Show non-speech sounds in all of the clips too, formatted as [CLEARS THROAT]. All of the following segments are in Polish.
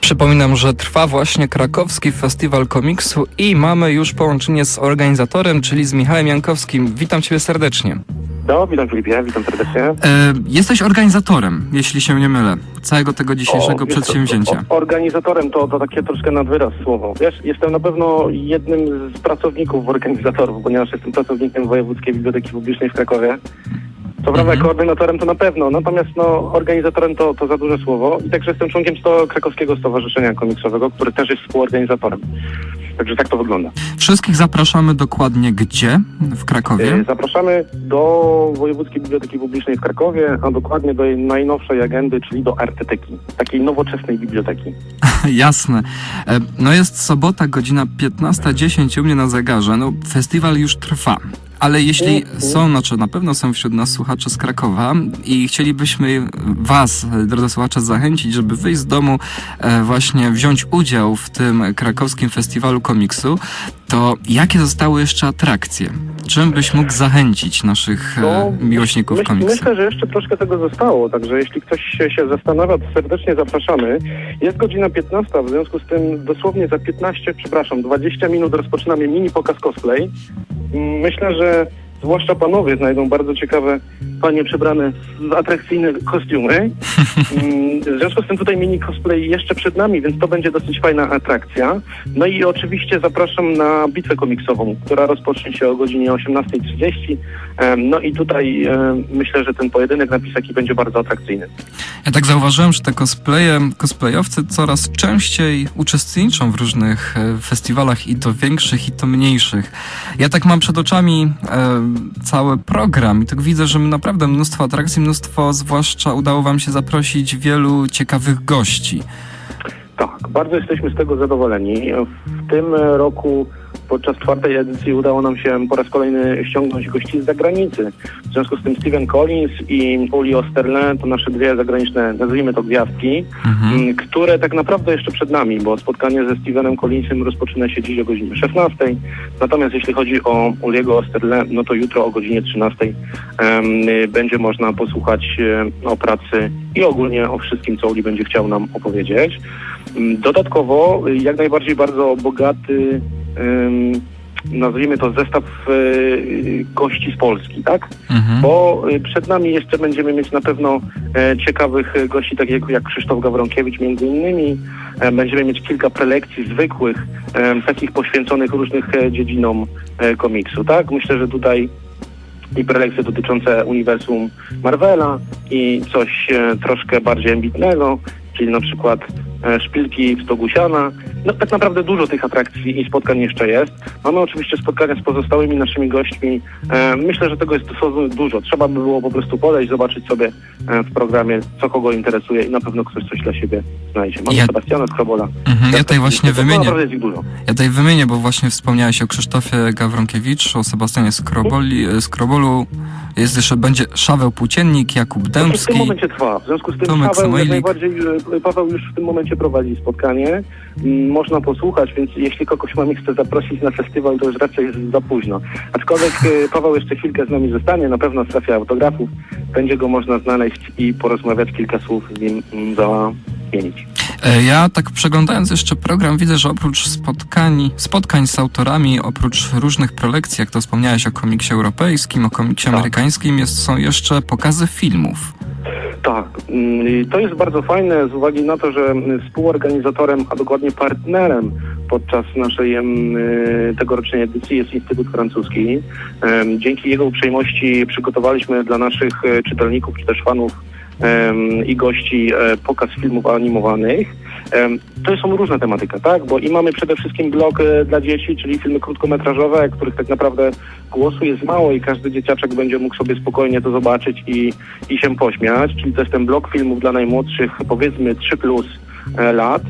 Przypominam, że trwa właśnie krakowski festiwal komiksu i mamy już połączenie z organizatorem, czyli z Michałem Jankowskim. Witam Ciebie serdecznie. No, witam Filipie, witam serdecznie. E, jesteś organizatorem, jeśli się nie mylę, całego tego dzisiejszego O, przedsięwzięcia. o- Organizatorem to, to takie troszkę nadwyraz słowo. Wiesz, jestem na pewno jednym z pracowników organizatorów, ponieważ jestem pracownikiem Wojewódzkiej Biblioteki Publicznej w Krakowie. Co prawda Mhm. koordynatorem to na pewno, natomiast no, organizatorem to, to za duże słowo. I także jestem członkiem sto, Krakowskiego Stowarzyszenia Komiksowego, który też jest współorganizatorem. Także tak to wygląda. Wszystkich zapraszamy dokładnie gdzie? W Krakowie? E, Zapraszamy do Wojewódzkiej Biblioteki Publicznej w Krakowie, a dokładnie do jej najnowszej agendy, czyli do Arteteki, takiej nowoczesnej biblioteki. [LAUGHS] Jasne. E, No jest sobota, godzina 15.10 u mnie na zegarze. No, festiwal już trwa. Ale jeśli Mhm. są, znaczy na pewno są wśród nas słuchacze z Krakowa i chcielibyśmy Was, drodzy słuchacze, zachęcić, żeby wyjść z domu, e, właśnie wziąć udział w tym krakowskim festiwalu komiksu, to jakie zostały jeszcze atrakcje? Czym byś mógł zachęcić naszych e, No, miłośników Myśl, komiksu? myślę, że jeszcze troszkę tego zostało, także jeśli ktoś się, się zastanawia, to serdecznie zapraszamy. Jest godzina 15, w związku z tym dosłownie za 15, przepraszam, 20 minut rozpoczynamy mini pokaz cosplay. Mm, Myślę, że zwłaszcza panowie znajdą bardzo ciekawe panie przebrane w atrakcyjne kostiumy. [LAUGHS] Mm, W związku z tym tutaj mini cosplay jeszcze przed nami, więc to będzie dosyć fajna atrakcja. No i oczywiście zapraszam na bitwę komiksową, która rozpocznie się o godzinie 18.30. Em, No i tutaj myślę, że ten pojedynek na pisaki będzie bardzo atrakcyjny. Ja tak zauważyłem, że te cosplaye, cosplayowcy coraz częściej uczestniczą w różnych e, festiwalach i to większych, i to mniejszych. Ja tak mam przed oczami e, cały program i tak widzę, że naprawdę mnóstwo atrakcji, mnóstwo, zwłaszcza udało wam się zaprosić wielu ciekawych gości. Tak, bardzo jesteśmy z tego zadowoleni. W tym roku podczas czwartej edycji udało nam się po raz kolejny ściągnąć gości z zagranicy. W związku z tym Steven Collins i Uli Osterle to nasze dwie zagraniczne, nazwijmy to gwiazdki, Mhm. które tak naprawdę jeszcze przed nami, bo spotkanie ze Stevenem Collinsem rozpoczyna się dziś o godzinie 16. Natomiast jeśli chodzi o Uliego Osterle, no to jutro o godzinie 13 em, y, będzie można posłuchać e, o pracy i ogólnie o wszystkim, co Uli będzie chciał nam opowiedzieć. Dodatkowo jak najbardziej bardzo bogaty, nazwijmy to zestaw y, gości z Polski, tak? Mhm. Bo y, przed nami jeszcze będziemy mieć na pewno e, ciekawych e, gości, takich jak Krzysztof Gawronkiewicz między innymi. E, będziemy mieć kilka prelekcji zwykłych, takich poświęconych różnych dziedzinom komiksu, tak? Myślę, że tutaj i prelekcje dotyczące uniwersum Marvela i coś troszkę bardziej ambitnego, czyli na przykład szpilki w stogu siana. No tak naprawdę dużo tych atrakcji i spotkań jeszcze jest. Mamy oczywiście spotkania z pozostałymi naszymi gośćmi. E, myślę, że tego jest dosłownie dużo. Trzeba by było po prostu podejść, zobaczyć sobie e, w programie, co kogo interesuje i na pewno ktoś coś dla siebie znajdzie. Mamy Ja- Sebastiana Skrobola. Mhm. Ja tutaj właśnie wymienię. Naprawdę jest ich dużo. Ja tutaj wymienię, bo właśnie wspomniałeś o Krzysztofie Gawronkiewicz, o Sebastianie Skroboli, Skrobolu. Jest jeszcze, będzie Szaweł Płóciennik, Jakub To już w tym Dębski. momencie trwa. W związku z tym Tomek Paweł, jak najbardziej, e, Paweł już w tym momencie prowadzi spotkanie. Mm, Można posłuchać, więc jeśli kogoś mamy chce zaprosić na festiwal, to już raczej jest za późno. Aczkolwiek e, Paweł jeszcze chwilkę z nami zostanie, na pewno w strefie autografów. Będzie go można znaleźć i porozmawiać kilka słów z nim mm, zamienić. E, Ja tak przeglądając jeszcze program widzę, że oprócz spotkań, spotkań z autorami, oprócz różnych prelekcji, jak to wspomniałeś o komiksie europejskim, o komiksie Tak. amerykańskim, jest, są jeszcze pokazy filmów. Tak, mm, i to jest bardzo fajne z uwagi na to, że współorganizatorem, a dokładnie partnerem podczas naszej y, tegorocznej edycji jest Instytut Francuski. Dzięki jego uprzejmości przygotowaliśmy dla naszych e, czytelników czy też fanów i gości e, pokaz filmów animowanych. To są różne tematyka, tak? Bo i mamy przede wszystkim blog e, dla dzieci, czyli filmy krótkometrażowe, których tak naprawdę głosu jest mało i każdy dzieciaczek będzie mógł sobie spokojnie to zobaczyć i, i się pośmiać. Czyli to jest ten blok filmów dla najmłodszych, powiedzmy 3 plus e, lat.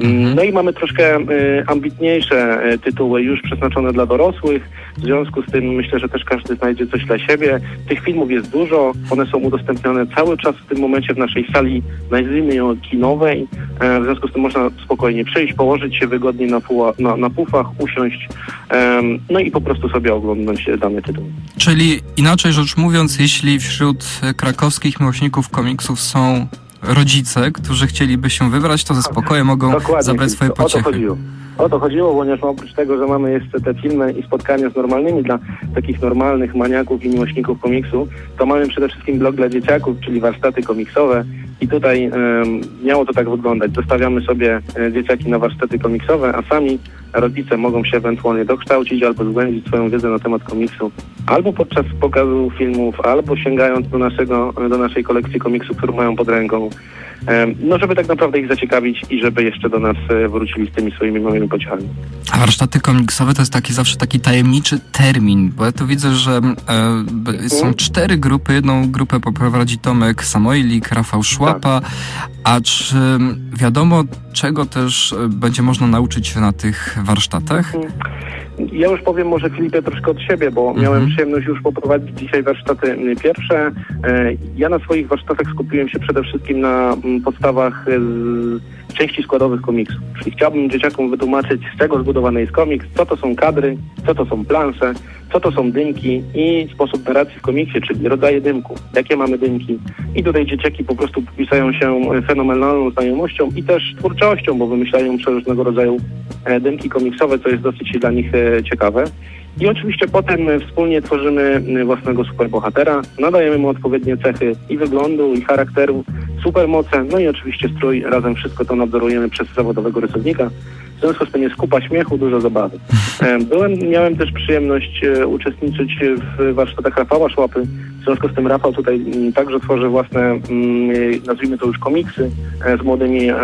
Mm, No i mamy troszkę ambitniejsze tytuły już przeznaczone dla dorosłych. W związku z tym myślę, że też każdy znajdzie coś dla siebie. Tych filmów jest dużo, one są udostępnione cały czas w tym momencie w naszej sali, nazwijmy ją kinowej. E, W związku z tym można spokojnie przyjść, położyć się wygodnie na, puła, na, na pufach, usiąść, em, no i po prostu sobie oglądać e, dany tytuł. Czyli inaczej rzecz mówiąc, jeśli wśród krakowskich miłośników komiksów są rodzice, którzy chcieliby się wybrać, to ze spokojem mogą Dokładnie. zabrać swoje pociechy. O to chodziło, ponieważ oprócz tego, że mamy jeszcze te filmy i spotkania z normalnymi dla takich normalnych maniaków i miłośników komiksu, to mamy przede wszystkim blog dla dzieciaków, czyli warsztaty komiksowe. I tutaj miało to tak wyglądać. Zostawiamy sobie e, dzieciaki na warsztaty komiksowe, a sami rodzice mogą się ewentualnie dokształcić albo zgłębić swoją wiedzę na temat komiksu. Albo podczas pokazu filmów, albo sięgając do, naszego, do naszej kolekcji komiksów, które mają pod ręką. No, żeby tak naprawdę ich zaciekawić i żeby jeszcze do nas e, wrócili z tymi swoimi małymi pociechami. A warsztaty komiksowe to jest taki zawsze taki tajemniczy termin, bo ja tu widzę, że e, są cztery grupy. Jedną grupę poprowadzi Tomek Samojlik, Rafał Szłapa, a czy wiadomo, czego też e, będzie można nauczyć się na tych warsztatach? Ja już powiem może Filipie troszkę od siebie, bo Mhm. miałem przyjemność już poprowadzić dzisiaj warsztaty y, pierwsze. E, Ja na swoich warsztatach skupiłem się przede wszystkim na mm, podstawach e, z części składowych komiksu. Czyli chciałbym dzieciakom wytłumaczyć, z czego zbudowany jest komiks, co to są kadry, co to są plansze, co to są dymki i sposób narracji w komiksie, czyli rodzaje dymków, jakie mamy dymki. I tutaj dzieciaki po prostu pisają się fenomenalną znajomością i też twórczością, bo wymyślają przeróżnego rodzaju e, dymki komiksowe, co jest dosyć dla nich e, ciekawe. I oczywiście potem e, wspólnie tworzymy e, własnego superbohatera, nadajemy mu odpowiednie cechy i wyglądu, i charakteru, supermoce, no i oczywiście strój. Razem wszystko to nadzorujemy przez zawodowego rysownika. W związku z tym jest kupa śmiechu, dużo zabawy. [LAUGHS] E, Byłem, miałem też przyjemność e, uczestniczyć w warsztatach Rafała Szłapy. W związku z tym Rafał tutaj mm, także tworzy własne, mm, nazwijmy to już komiksy e, z młodymi e,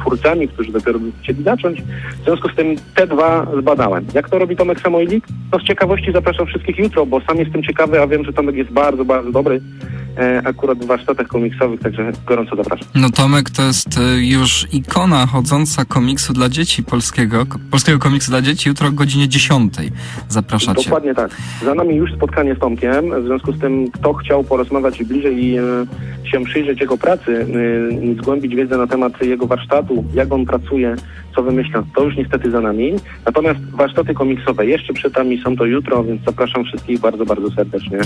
twórcami, którzy dopiero chcieli zacząć. W związku z tym te dwa zbadałem. Jak to robi Tomek Samojlik? To z ciekawości zapraszam wszystkich jutro, bo sam jestem ciekawy, a wiem, że Tomek jest bardzo, bardzo dobry akurat w warsztatach komiksowych, także gorąco zapraszam. No Tomek to jest e, już ikona chodząca komiksu dla dzieci polskiego, polskiego komiksu dla dzieci. Jutro o godzinie 10 zapraszacie. Dokładnie tak. Za nami już spotkanie z Tomkiem, w związku z tym kto chciał porozmawiać bliżej e, się przyjrzeć jego pracy, e, zgłębić wiedzę na temat jego warsztatu, jak on pracuje, co wymyśla, to już niestety za nami. Natomiast warsztaty komiksowe jeszcze przed nami są to jutro, więc zapraszam wszystkich bardzo, bardzo serdecznie.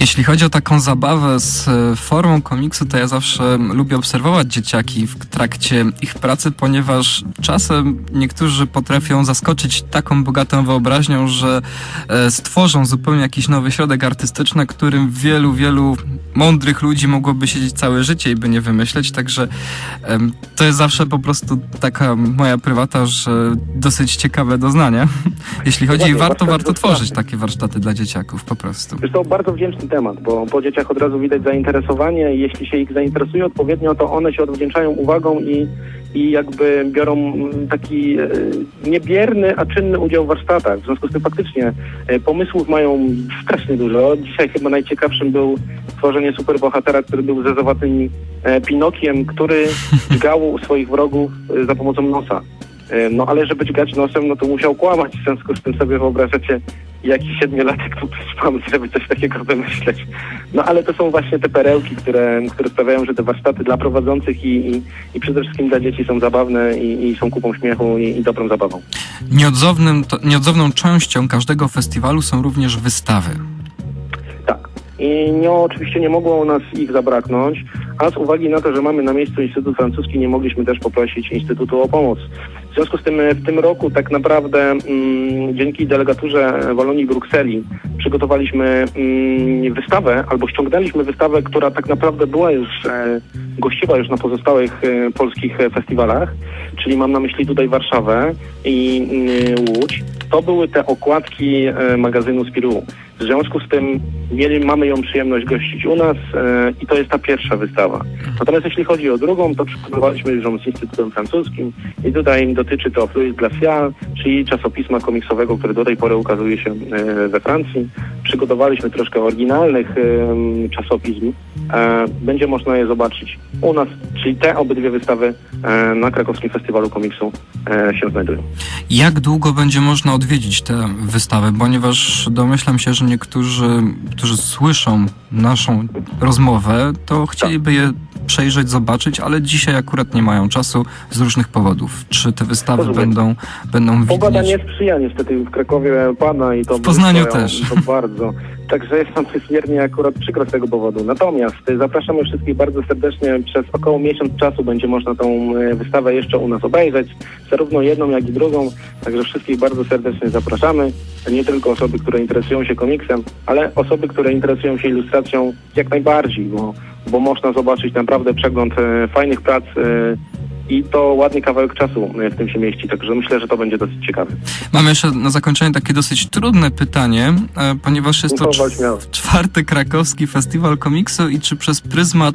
Jeśli chodzi o taką zabawę z e, formą komiksu, to ja zawsze lubię obserwować dzieciaki w trakcie ich pracy, ponieważ czasem niektórzy potrafią zaskoczyć taką bogatą wyobraźnią, że e, stworzą zupełnie jakiś nowy środek artystyczny, którym wielu, wielu mądrych ludzi mogłoby siedzieć całe życie i by nie wymyśleć. Także to jest zawsze po prostu taka moja prywata, że dosyć ciekawe doznanie. [LAUGHS] Jeśli chodzi, Dokładnie, warto, warto tworzyć takie warsztaty dla dzieciaków po prostu. Jest to bardzo wdzięczny temat, bo po dzieciach od razu widać zainteresowanie i jeśli się ich zainteresuje odpowiednio, to one się odwdzięczają uwagą i, i jakby biorą taki e, niebierny, a czynny udział w warsztatach. W związku z tym faktycznie e, pomysłów mają strasznie dużo. Dzisiaj chyba najciekawszym był stworzenie superbohatera, który był zezowatym e, Pinokiem, który [LAUGHS] dźgał swoich wrogów e, za pomocą nosa. E, No ale żeby dźgać nosem, no to musiał kłamać. W związku z tym sobie wyobrażacie, jaki siedmiolatek tu pamięć, żeby coś takiego wymyśleć. No ale to są właśnie te perełki, które, które sprawiają, że te warsztaty dla prowadzących i, i, i przede wszystkim dla dzieci są zabawne i, i są kupą śmiechu i, i dobrą zabawą. Nieodzownym, to, nieodzowną częścią każdego festiwalu są również wystawy. I nie, oczywiście nie mogło nas ich zabraknąć, a z uwagi na to, że mamy na miejscu Instytut Francuski, nie mogliśmy też poprosić Instytutu o pomoc. W związku z tym e, w tym roku tak naprawdę mm, dzięki delegaturze Walonii Brukseli przygotowaliśmy mm, wystawę, albo ściągnęliśmy wystawę, która tak naprawdę była już, e, gościła już na pozostałych e, polskich e, festiwalach, czyli mam na myśli tutaj Warszawę i mm, Łódź. To były te okładki e, magazynu Spiru. W związku z tym mieli, mamy ją przyjemność gościć u nas e, i to jest ta pierwsza wystawa. Natomiast jeśli chodzi o drugą, to przygotowaliśmy ją z Instytutem Francuskim i tutaj dotyczy to Fluid Glacial, czyli czasopisma komiksowego, które do tej pory ukazuje się e, we Francji. Przygotowaliśmy troszkę oryginalnych e, czasopism. E, będzie można je zobaczyć u nas, czyli te obydwie wystawy e, na krakowskim festiwalu komiksu się znajdują. Jak długo będzie można odwiedzić tę wystawę? Ponieważ domyślam się, że niektórzy, którzy słyszą naszą rozmowę, to chcieliby je przejrzeć, zobaczyć, ale dzisiaj akurat nie mają czasu z różnych powodów. Czy te wystawy Rozumiem. będą, będą Pogoda widnieć? nie sprzyja niestety w Krakowie pada i to W Poznaniu też. To bardzo. Także jest nam niezmiernie akurat przykro z tego powodu. Natomiast y, zapraszamy wszystkich bardzo serdecznie. Przez około miesiąc czasu będzie można tą y, wystawę jeszcze u nas obejrzeć. Zarówno jedną, jak i drugą. Także wszystkich bardzo serdecznie zapraszamy. Nie tylko osoby, które interesują się komiksem, ale osoby, które interesują się ilustracją jak najbardziej, bo, bo można zobaczyć naprawdę przegląd e, fajnych prac e, i to ładny kawałek czasu e, w tym się mieści, także myślę, że to będzie dosyć ciekawe. Mamy jeszcze na zakończenie takie dosyć trudne pytanie, ponieważ jest to czwarty krakowski festiwal komiksu i czy przez pryzmat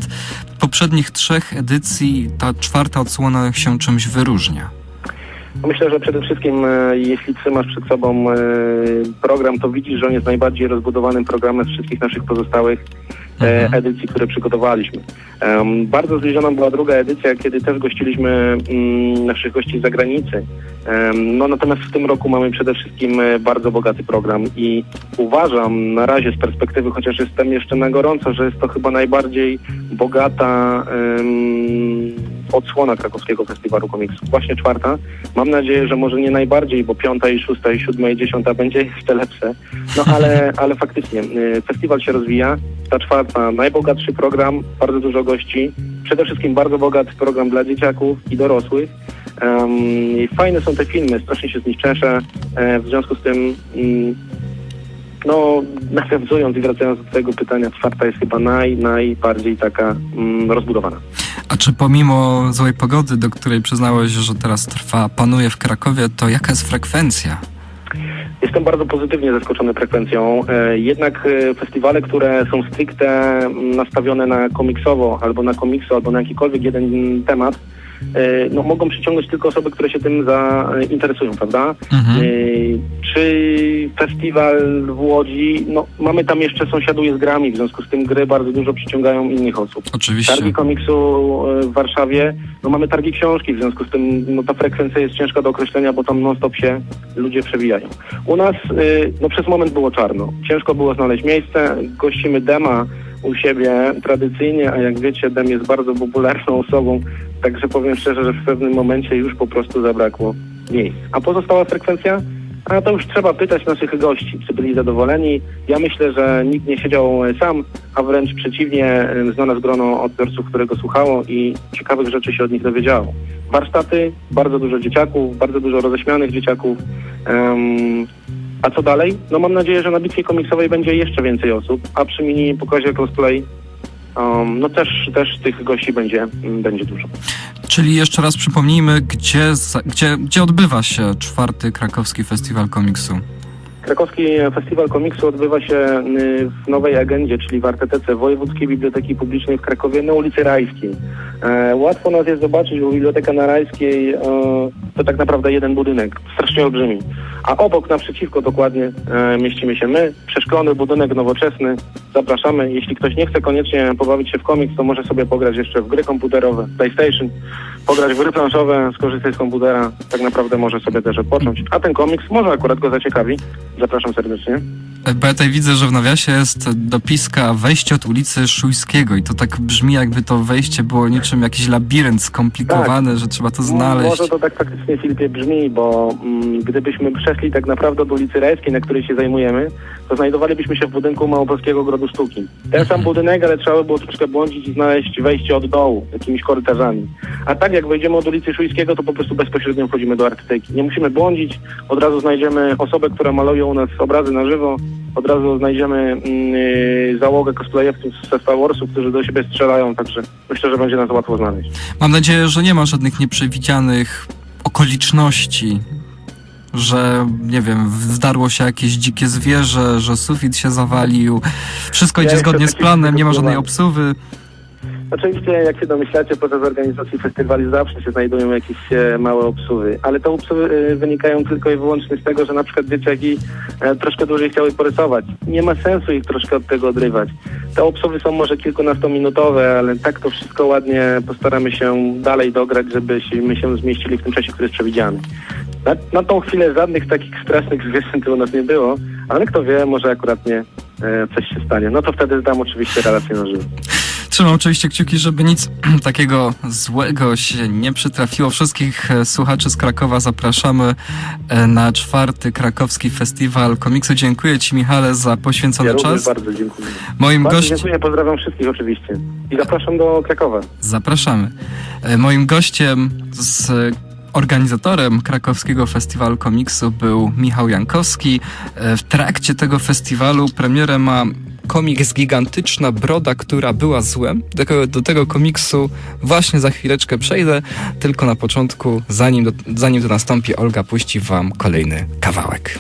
poprzednich trzech edycji ta czwarta odsłona się czymś wyróżnia? Myślę, że przede wszystkim jeśli trzymasz przed sobą program, to widzisz, że on jest najbardziej rozbudowanym programem z wszystkich naszych pozostałych Mhm. edycji, które przygotowaliśmy. Em, bardzo zbliżona była druga edycja, kiedy też gościliśmy mm, naszych gości z zagranicy. Em, no natomiast w tym roku mamy przede wszystkim e, bardzo bogaty program i uważam na razie z perspektywy, chociaż jestem jeszcze na gorąco, że jest to chyba najbardziej bogata odsłona krakowskiego festiwalu komiksu. Właśnie czwarta. Mam nadzieję, że może nie najbardziej, bo piąta i szósta i siódma i dziesiąta będzie jeszcze lepsze. No ale, [LAUGHS] ale faktycznie y, festiwal się rozwija. Ta czwarta najbogatszy program, bardzo dużo gości. Przede wszystkim bardzo bogaty program dla dzieciaków i dorosłych. Um, i fajne są te filmy, strasznie się z nich cieszę. E, w związku z tym mm, no, [LAUGHS] nawiązując i wracając do tego pytania, czwarta jest chyba naj, najbardziej taka mm, rozbudowana. A czy pomimo złej pogody, do której przyznałeś, że teraz trwa, panuje w Krakowie, to jaka jest frekwencja? Jestem bardzo pozytywnie zaskoczony frekwencją. E, Jednak e, festiwale, które są stricte nastawione na komiksowo, albo na komiksu, albo na jakikolwiek jeden temat, no, mogą przyciągnąć tylko osoby, które się tym zainteresują, prawda? Mhm. Yy, Czy festiwal w Łodzi, no mamy tam jeszcze sąsiaduje z grami, w związku z tym gry bardzo dużo przyciągają innych osób. Oczywiście. Targi komiksu w Warszawie, no mamy targi książki, w związku z tym no, ta frekwencja jest ciężka do określenia, bo tam non-stop się ludzie przewijają. U nas no przez moment było czarno. Ciężko było znaleźć miejsce, gościmy Dema u siebie tradycyjnie, a jak wiecie, Dem jest bardzo popularną osobą, także powiem szczerze, że w pewnym momencie już po prostu zabrakło miejsc. A pozostała frekwencja? A to już trzeba pytać naszych gości, czy byli zadowoleni. Ja myślę, że nikt nie siedział sam, a wręcz przeciwnie, znalazł grono odbiorców, którego słuchało i ciekawych rzeczy się od nich dowiedziało. Warsztaty, bardzo dużo dzieciaków, bardzo dużo roześmianych dzieciaków. A co dalej? No mam nadzieję, że na bitwie komiksowej będzie jeszcze więcej osób, a przy mini pokazie cosplay um, no też, też tych gości będzie, mm, będzie dużo. Czyli jeszcze raz przypomnijmy, gdzie, gdzie, gdzie odbywa się czwarty krakowski festiwal komiksu? Krakowski Festiwal Komiksu odbywa się y, w nowej agendzie, czyli w RTTC Wojewódzkiej Biblioteki Publicznej w Krakowie na ulicy Rajskiej. E, łatwo nas jest zobaczyć, bo Biblioteka na Rajskiej e, to tak naprawdę jeden budynek, strasznie olbrzymi. A obok, naprzeciwko dokładnie, e, mieścimy się my. Przeszklony budynek nowoczesny. Zapraszamy. Jeśli ktoś nie chce koniecznie pobawić się w komiks, to może sobie pograć jeszcze w gry komputerowe, PlayStation, pograć w gry planszowe, skorzystać z komputera. Tak naprawdę może sobie też odpocząć. A ten komiks może akurat go zaciekawi. Zapraszam serdecznie. E, Bo ja tutaj widzę, że w nawiasie jest dopiska wejście od ulicy Szujskiego i to tak brzmi, jakby to wejście było niczym jakiś labirynt skomplikowane, że trzeba to znaleźć. Może to tak faktycznie Filipie brzmi, bo mm, gdybyśmy przeszli tak naprawdę od ulicy Rejskiej, na której się zajmujemy, to znajdowalibyśmy się w budynku Małopolskiego Grodu Sztuki. Ten sam budynek, ale trzeba by było troszkę błądzić i znaleźć wejście od dołu, jakimiś korytarzami. A tak jak wejdziemy od ulicy Szujskiego, to po prostu bezpośrednio wchodzimy do artyteki. Nie musimy błądzić, od razu znajdziemy osobę, która maluje u nas obrazy na żywo, od razu znajdziemy yy, załogę cosplayowców ze Star Warsu, którzy do siebie strzelają, także myślę, że będzie nas łatwo znaleźć. Mam nadzieję, że nie ma żadnych nieprzewidzianych okoliczności, że nie wiem, zdarło się jakieś dzikie zwierzę, że sufit się zawalił. Wszystko Ja idzie zgodnie z planem, nie ma żadnej obsuwy. Oczywiście, jak się domyślacie, podczas organizacji festiwali zawsze się znajdują jakieś e, małe obsuwy, ale te obsuwy e, wynikają tylko i wyłącznie z tego, że na przykład dzieciaki e, troszkę dłużej chciały porysować. Nie ma sensu ich troszkę od tego odrywać. Te obsuwy są może kilkunastominutowe, ale tak to wszystko ładnie postaramy się dalej dograć, żebyśmy się zmieścili w tym czasie, który jest przewidziany. Na, na tą chwilę żadnych takich strasznych zwierząt u nas nie było, ale kto wie, może akurat nie e, coś się stanie. No to wtedy zdam oczywiście relację na żywo. Trzymam oczywiście kciuki, żeby nic [CLEARS THROAT] takiego złego się nie przytrafiło. Wszystkich e, słuchaczy z Krakowa zapraszamy e, na czwarty krakowski festiwal komiksu. Dziękuję Ci, Michale, za poświęcony Ja czas. bardzo dziękuję. Moim Bardzo gościem. dziękuję, pozdrawiam wszystkich oczywiście. I zapraszam do Krakowa. Zapraszamy. E, Moim gościem z organizatorem krakowskiego festiwalu komiksu był Michał Jankowski. W trakcie tego festiwalu premierę ma komiks Gigantyczna Broda, która była złem. Do, do tego komiksu właśnie za chwileczkę przejdę, tylko na początku, zanim, do, zanim to nastąpi, Olga puści wam kolejny kawałek.